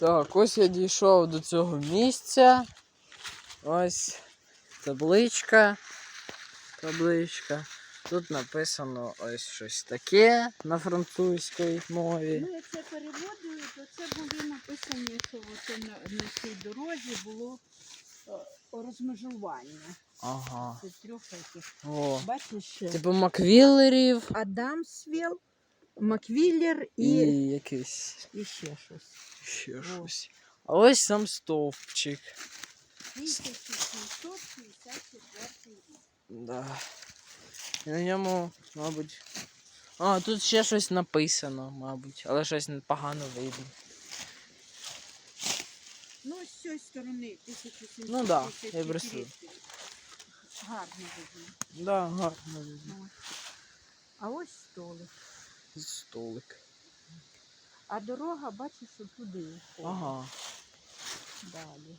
Так, ось я дійшов до цього місця. Ось табличка. Табличка. Тут написано ось щось таке на французькій мові. Ну, як це переводили, то це були написані, що оце на, на цій дорозі було е, розмежування. Ага. Це трьох таких. О. Бачиш? Типу Маквіллерів Адамсвіл, Маквіллер і і, якийсь і ще щось. ще щось. А ось сам стовпчик. 1764 рік. Да. І на ньому, мабуть. А, тут ще щось написано, мабуть, але щось погано видно. Ну, з цієї сторони 1764 Ну да, я просто- Гарно видно. Да, гарно видно. А ось столик. Столик. А дорога, бачиш, туди. Ага. Далі.